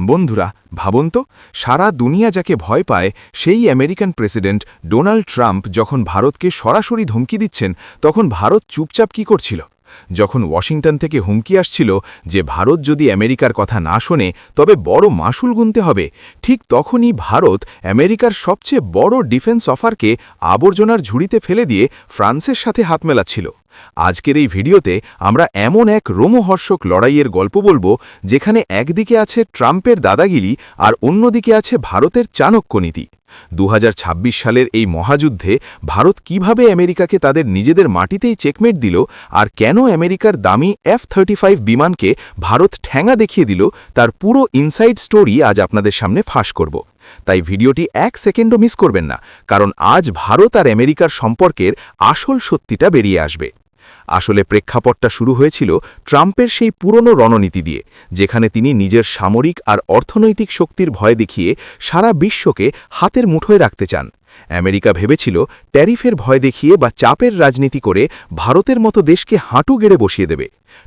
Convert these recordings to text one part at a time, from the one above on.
বন্ধুরা, ভাবুন তো, সারা দুনিয়া যাকে ভয় পায়, সেই আমেরিকান প্রেসিডেন্ট ডোনাল্ড ট্রাম্প যখন ভারতকে সরাসরি ধমকি দিচ্ছেন, তখন ভারত চুপচাপ কি করছিল? যখন ওয়াশিংটন থেকে হুমকি আসছিল যে ভারত যদি আমেরিকার কথা না শোনে, তবে বড় মাসুল গুনতে হবে। ঠিক তখনই ভারত আমেরিকার সবচেয়ে বড় ডিফেন্স অফারকে আবর্জনার ঝুড়িতে ফেলে দিয়ে ফ্রান্সের সাথে হাত মেলাচ্ছিল। আজকের এই ভিডিওতে আমরা এমন এক রোমহর্ষক লড়াইয়ের গল্প বলব, যেখানে একদিকে আছে ট্রাম্পের দাদাগিরি আর অন্যদিকে আছে ভারতের চাণক্য নীতি। দু সালের এই মহাযুদ্ধে ভারত কীভাবে আমেরিকাকে তাদের নিজেদের মাটিতেই চেকমেট দিল আর কেন আমেরিকার দামি এফ থার্টি বিমানকে ভারত ঠ্যাঙা দেখিয়ে দিল, তার পুরো ইনসাইড স্টোরি আজ আপনাদের সামনে ফাঁস করব। তাই ভিডিওটি এক সেকেন্ডও মিস করবেন না, কারণ আজ ভারত আর আমেরিকার সম্পর্কের আসল সত্যিটা বেরিয়ে আসবে। আসলে প্রেক্ষাপটটা শুরু হয়েছিল ট্রাম্পের সেই পুরনো রণনীতি দিয়ে, যেখানে তিনি নিজের সামরিক আর অর্থনৈতিক শক্তির ভয় দেখিয়ে সারা বিশ্বকে হাতের মুঠোয় রাখতে চান। আমেরিকা ভেবেছিল ট্যারিফের ভয় দেখিয়ে বা চাপের রাজনীতি করে ভারতের মতো দেশকে হাঁটু গেড়ে বসিয়ে দেবে।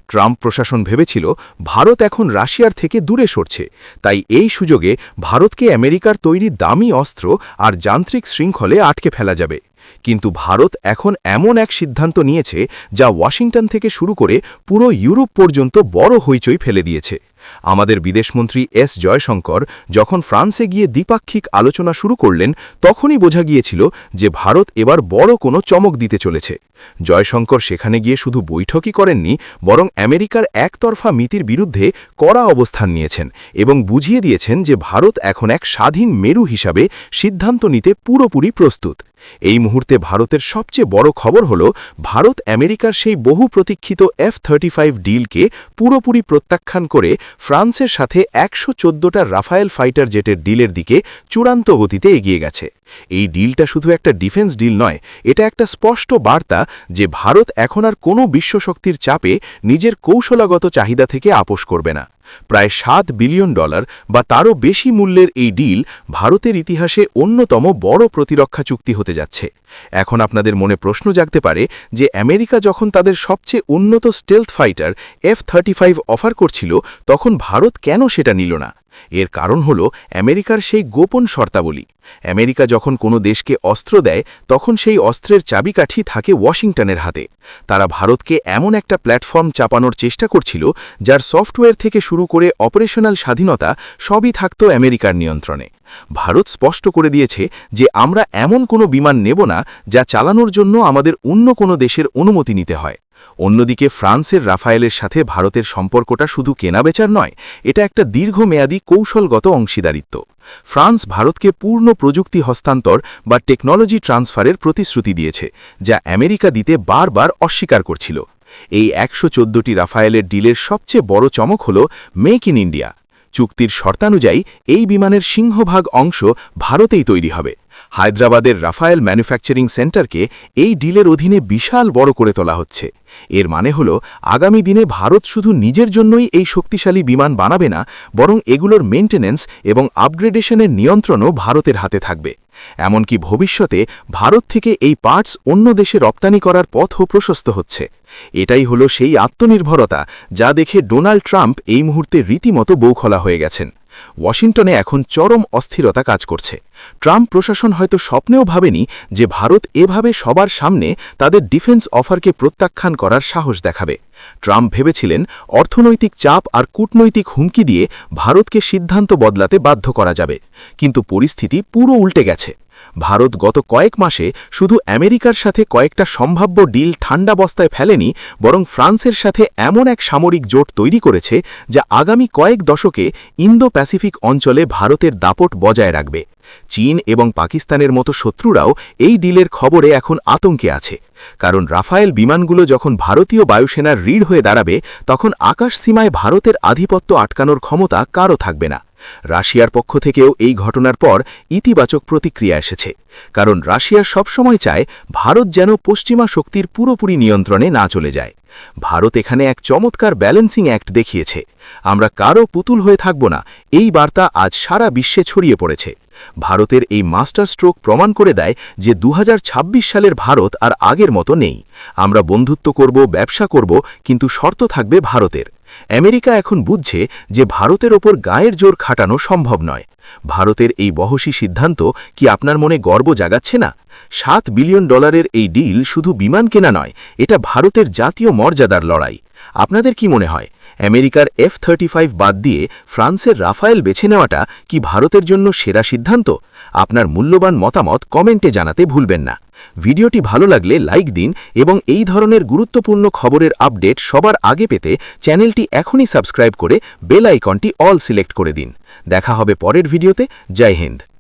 ট্রাম্প প্রশাসন ভেবেছিল ভারত এখন রাশিয়ার থেকে দূরে সরছে, তাই এই সুযোগে ভারতকে আমেরিকার তৈরি দামি অস্ত্র আর যান্ত্রিক শৃঙ্খলে আটকে ফেলা যাবে। কিন্তু ভারত এখন এমন এক সিদ্ধান্ত নিয়েছে যা ওয়াশিংটন থেকে শুরু করে পুরো ইউরোপ পর্যন্ত বড় হইচই ফেলে দিয়েছে। আমাদের বিদেশমন্ত্রী এস জয়শঙ্কর যখন ফ্রান্সে গিয়ে দ্বিপাক্ষিক আলোচনা শুরু করলেন, তখনই বোঝা গিয়েছিল যে ভারত এবার বড় কোনো চমক দিতে চলেছে। জয়শঙ্কর সেখানে গিয়ে শুধু বৈঠকই করেননি, বরং আমেরিকার একতরফা নীতির বিরুদ্ধে কড়া অবস্থান নিয়েছেন এবং বুঝিয়ে দিয়েছেন যে ভারত এখন এক স্বাধীন মেরু হিসাবে সিদ্ধান্ত নিতে পুরোপুরি প্রস্তুত। এই মুহূর্তে ভারতের সবচেয়ে বড় খবর হল, ভারত আমেরিকার সেই বহু প্রতীক্ষিত এফ থার্টি ডিলকে পুরোপুরি প্রত্যাখ্যান করে ফ্রান্সের সাথে একশো চোদ্দটা রাফায়েল ফাইটার জেটের ডিলের দিকে চূড়ান্ত গতিতে এগিয়ে গেছে। এই ডিলটা শুধু একটা ডিফেন্স ডিল নয়, এটা একটা স্পষ্ট বার্তা যে ভারত এখন আর কোনো বিশ্বশক্তির চাপে নিজের কৌশলাগত চাহিদা থেকে আপোষ করবে না। প্রায় সাত বিলিয়ন ডলার বা তারও বেশি মূল্যের এই ডিল ভারতের ইতিহাসে অন্যতম বড় প্রতিরক্ষা চুক্তি হতে যাচ্ছে। এখন আপনাদের মনে প্রশ্ন জাগতে পারে যে আমেরিকা যখন তাদের সবচেয়ে উন্নত stealth fighter F thirty offer করছিল, তখন ভারত কেন সেটা নিল না? এর কারণ হল আমেরিকার সেই গোপন শর্তাবলী। আমেরিকা যখন কোনো দেশকে অস্ত্র দেয়, তখন সেই অস্ত্রের চাবিকাঠি থাকে ওয়াশিংটনের হাতে। তারা ভারতকে এমন একটা প্ল্যাটফর্ম চাপানোর চেষ্টা করছিল, যার সফটওয়্যার থেকে শুরু করে অপারেশনাল স্বাধীনতা সবই থাকত আমেরিকার নিয়ন্ত্রণে। ভারত স্পষ্ট করে দিয়েছে যে আমরা এমন কোনো বিমান নেব না, যা চালানোর জন্য আমাদের অন্য কোনো দেশের অনুমতি নিতে হয়। অন্যদিকে ফ্রান্সের রাফায়েলের সাথে ভারতের সম্পর্কটা শুধু কেনাবেচার নয়, এটা একটা দীর্ঘমেয়াদী কৌশলগত অংশীদারিত্ব। ফ্রান্স ভারতকে পূর্ণ প্রযুক্তি হস্তান্তর বা টেকনোলজি ট্রান্সফারের প্রতিশ্রুতি দিয়েছে, যা আমেরিকা দিতে বারবার অস্বীকার করছিল। এই একশো চোদ্দটি রাফায়েলের ডিলের সবচেয়ে বড় চমক হল মেক ইন ইন্ডিয়া। চুক্তির শর্তানুযায়ী এই বিমানের সিংহভাগ অংশ ভারতেই তৈরি হবে। হায়দ্রাবাদের রাফায়েল ম্যানুফ্যাকচারিং সেন্টারকে এই ডিলের অধীনে বিশাল বড় করে তোলা হচ্ছে। এর মানে হল, আগামী দিনে ভারত শুধু নিজের জন্যই এই শক্তিশালী বিমান বানাবে না, বরং এগুলোর মেনটেন্যান্স এবং আপগ্রেডেশনের নিয়ন্ত্রণও ভারতের হাতে থাকবে। এমনকি ভবিষ্যতে ভারত থেকে এই পার্টস অন্য দেশে রপ্তানি করার পথও প্রশস্ত হচ্ছে। এটাই হলো সেই আত্মনির্ভরতা যা দেখে ডোনাল্ড ট্রাম্প এই মুহূর্তে রীতিমতো বৌখলা হয়ে গেছেন। ওয়াশিংটনে এখন চরম অস্থিরতা কাজ করছে। ট্রাম্প প্রশাসন হয়তো স্বপ্নেও ভাবেনি যে ভারত এভাবে সবার সামনে তাদের ডিফেন্স অফারকে প্রত্যাখ্যান করার সাহস দেখাবে। ট্রাম্প ভেবেছিলেন অর্থনৈতিক চাপ আর কূটনৈতিক হুমকি দিয়ে ভারতকে সিদ্ধান্ত বদলাতে বাধ্য করা যাবে। কিন্তু পরিস্থিতি পুরো উল্টে গেছে। ভারত গত কয়েক মাসে শুধু আমেরিকার সাথে কয়েকটা সম্ভাব্য ডিল ঠান্ডা বস্তায় ফেলেনি, বরং ফ্রান্সের সাথে এমন এক সামরিক জোট তৈরি করেছে, যা আগামী কয়েক দশকে ইন্দো প্যাসিফিক অঞ্চলে ভারতের দাপট বজায় রাখবে। চীন এবং পাকিস্তানের মতো শত্রুরাও এই ডিলের খবরে এখন আতঙ্কে আছে। কারণ রাফায়েল বিমানগুলো যখন ভারতীয় বায়ুসেনার রিড হয়ে দাঁড়াবে, তখন আকাশ সীমায় ভারতের আধিপত্য আটকানোর ক্ষমতা কারও থাকবে না। রাশিয়ার পক্ষ থেকেও এই ঘটনার পর ইতিবাচক প্রতিক্রিয়া এসেছে। কারণ রাশিয়া সবসময় চায় ভারত যেন পশ্চিমা শক্তির পুরোপুরি নিয়ন্ত্রণে না চলে যায়। ভারত এখানে এক চমৎকার ব্যালেন্সিং অ্যাক্ট দেখিয়েছে। আমরা কারও পুতুল হয়ে থাকব না, এই বার্তা আজ সারা বিশ্বে ছড়িয়ে পড়েছে। ভারতের এই মাস্টার স্ট্রোক প্রমাণ করে দেয় যে দু হাজার ছাব্বিশ সালের ভারত আর আগের মতো নেই। আমরা বন্ধুত্ব করব, ব্যবসা করব, কিন্তু শর্ত থাকবে ভারতের। আমেরিকা এখন বুঝছে যে ভারতের ওপর গায়ের জোর খাটানো সম্ভব নয়। ভারতের এই বহসী সিদ্ধান্ত কি আপনার মনে গর্ব জাগাচ্ছে না? সাত বিলিয়ন ডলারের এই ডিল শুধু বিমান কেনা নয়, এটা ভারতের জাতীয় মর্যাদার লড়াই। আপনাদের কি মনে হয়, আমেরিকার এফ থার্টি বাদ দিয়ে ফ্রান্সের রাফায়েল বেছে নেওয়াটা কি ভারতের জন্য সেরা সিদ্ধান্ত? আপনার মূল্যবান মতামত কমেন্টে জানাতে ভুলবেন না। ভিডিওটি ভালো লাগলে লাইক দিন এবং এই ধরনের গুরুত্বপূর্ণ খবরের আপডেট সবার আগে পেতে চ্যানেলটি এখনই সাবস্ক্রাইব করে বেল আইকনটি অল সিলেক্ট করে দিন। দেখা হবে পরের ভিডিওতে। জয় হিন্দ।